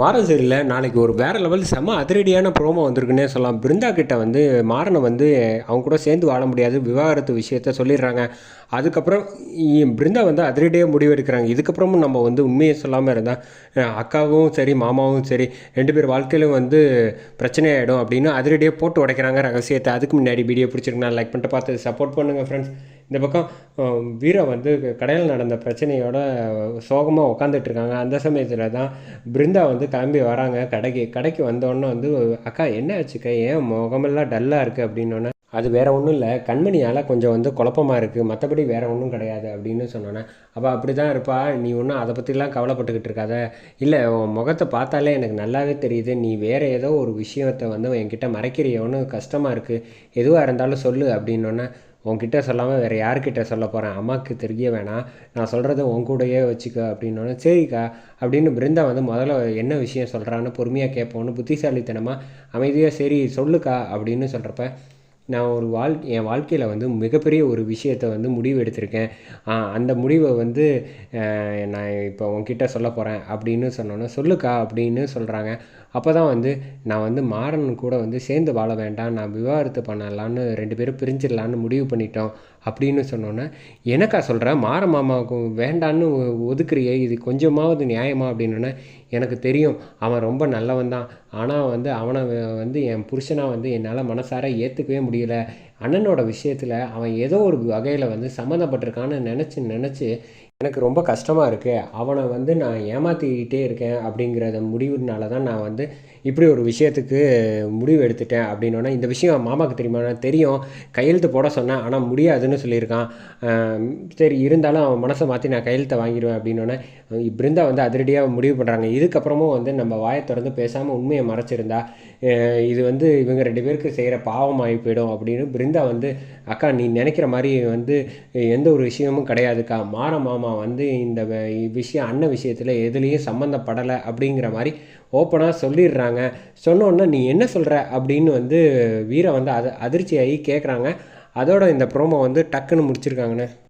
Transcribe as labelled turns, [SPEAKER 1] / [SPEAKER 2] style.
[SPEAKER 1] மாறன் நாளைக்கு ஒரு வேறு லெவல் செம அதிரடியான ப்ரோமோ வந்திருக்குன்னே சொல்லலாம். பிருந்தா கிட்ட வந்து மாறனை வந்து அவங்க கூட சேர்ந்து வாழ முடியாது விவாகரத்து விஷயத்த சொல்லிடுறாங்க. அதுக்கப்புறம் பிருந்தா வந்து அதிரடியாக முடிவெடுக்கிறாங்க இதுக்கப்புறமும் நம்ம வந்து உண்மையை சொல்லாமல் இருந்தால் அக்காவும் சரி மாமாவும் சரி ரெண்டு பேர் வாழ்க்கையிலும் வந்து பிரச்சனையாயிடும் அப்படின்னு அதிரடியாக போட்டு உடைக்கிறாங்க ரகசியத்தை. அதுக்கு முன்னாடி வீடியோ பிடிச்சிருக்கு நான் லைக் பண்ணிட்டு பார்த்து சப்போர்ட் பண்ணுங்கள் ஃப்ரெண்ட்ஸ் இந்த பக்கம் அஹ், வீரா வந்து கடையில் நடந்த பிரச்சனையோட சோகமாக உட்காந்துட்டு இருக்காங்க. அந்த சமயத்தில் தான் பிருந்தா வந்து கிளம்பி வராங்க. கடைக்கு கடைக்கு வந்தோடனே வந்து அக்கா என்ன ஆச்சுக்கா ஏன் முகமெல்லாம் டல்லாக இருக்குது அப்படின்னோடனே அது வேறு ஒன்றும் இல்லை. கண்மணியால் கொஞ்சம் வந்து குழப்பமாக இருக்குது மற்றபடி வேறு ஒன்றும் கிடையாது. அப்படின்னு சொன்னோன்னே அப்போ அப்படி தான் இருப்பா. நீ ஒன்றும் அதை பற்றிலாம் கவலைப்பட்டுக்கிட்டு இருக்காத. இல்லை உன் முகத்தை பார்த்தாலே எனக்கு நல்லாவே தெரியுது. நீ வேறு ஏதோ ஒரு விஷயத்தை வந்து என்கிட்ட மறைக்கிறியோன்னு கஷ்டமாக இருக்குது எதுவாக இருந்தாலும் சொல்லு. அப்படின்னோடனே உன்கிட்ட சொல்லாமல் வேறு யார்கிட்ட சொல்ல போகிறேன் அம்மாவுக்கு தெரிய வேணாம். நான் சொல்கிறத உன் கூடயே வச்சுக்க அப்படின்னோடனே சரிக்கா அப்படின்னு பிருந்தா வந்து முதல்ல என்ன விஷயம் சொல்கிறான்னு பொறுமையாக கேட்போன்னு புத்திசாலித்தனமாக அமைதியாக சரி சொல்லுக்கா அப்படின்னு சொல்கிறப்ப நான் ஒரு வாழ் என் வாழ்க்கையில் வந்து மிகப்பெரிய ஒரு விஷயத்தை வந்து முடிவு எடுத்திருக்கேன். அந்த முடிவை வந்து நான் இப்போ உன்கிட்ட சொல்ல போகிறேன் அப்படின்னு சொன்னோன்னே சொல்லுக்கா அப்படின்னு சொல்கிறாங்க அப்போ தான் வந்து நான் வந்து மாறன் கூட வந்து சேர்ந்து வாழ வேண்டாம் நான் விவாகரத்து பண்ணலான்னு ரெண்டு பேரும் பிரிஞ்சிடலான்னு முடிவு பண்ணிட்டோம் அப்படின்னு சொன்னோன்னே எனக்கா சொல்கிறேன் மாற மாமாவுக்கு வேண்டான்னு ஒ- ஒதுக்குறியே இது கொஞ்சமாவது நியாயமா? அப்படின்னோடனே எனக்கு தெரியும் அவன் ரொம்ப நல்லவன் தான் ஆனால் வந்து அவனை வந்து என் புருஷனாக வந்து என்னால் மனசார ஏற்றுக்கவே முடியல. அண்ணனோட விஷயத்தில் அவன் ஏதோ ஒரு வகையில் வந்து சம்மந்தப்பட்டிருக்கான்னு நினச்சி நினச்சி எனக்கு ரொம்ப கஷ்டமாக இருக்குது அவனை வந்து நான் ஏமாற்றிக்கிட்டே இருக்கேன் அப்படிங்கிறத முடிவுனால தான் நான் வந்து இப்படி ஒரு விஷயத்துக்கு முடிவு எடுத்துட்டேன் அப்படின்னோடனே இந்த விஷயம் மாமாவுக்கு தெரியுமா? தெரியும். கையெழுத்து போட சொன்னேன். ஆனால் முடியாதுன்னு சொல்லியிருக்கான். சரி இருந்தாலும் அவன் மனசை மாற்றி நான் கையெழுத்தை வாங்கிடுவேன் அப்படின்னோடனே பிருந்தா வந்து அதிரடியாக முடிவு பண்ணுறாங்க இதுக்கப்புறமும் வந்து நம்ம வாயை திறந்து பேசாமல் உண்மையை மறைச்சிருந்தா இது வந்து இவங்க ரெண்டு பேருக்கு செய்கிற பாவமாகி போயிடும். அப்படின்னு பிருந்தா வந்து அக்கா நீ நினைக்கிற மாதிரி வந்து எந்த ஒரு விஷயமும் கிடையாதுக்கா. மாற மாமா வந்து இந்த விஷயம் அண்ணன் விஷயத்தில் எதுலேயும் சம்மந்தப்படலை அப்படிங்கிற மாதிரி ஓப்பனாக சொல்லிடுறாங்க. சொன்னோன்னே நீ என்ன சொல்கிற அப்படின்னு வந்து வீரை வந்து அது அதிர்ச்சியாகி கேட்குறாங்க அதோட இந்த ப்ரோமோ வந்து டக்குன்னு முடிச்சிருக்காங்கண்ணே.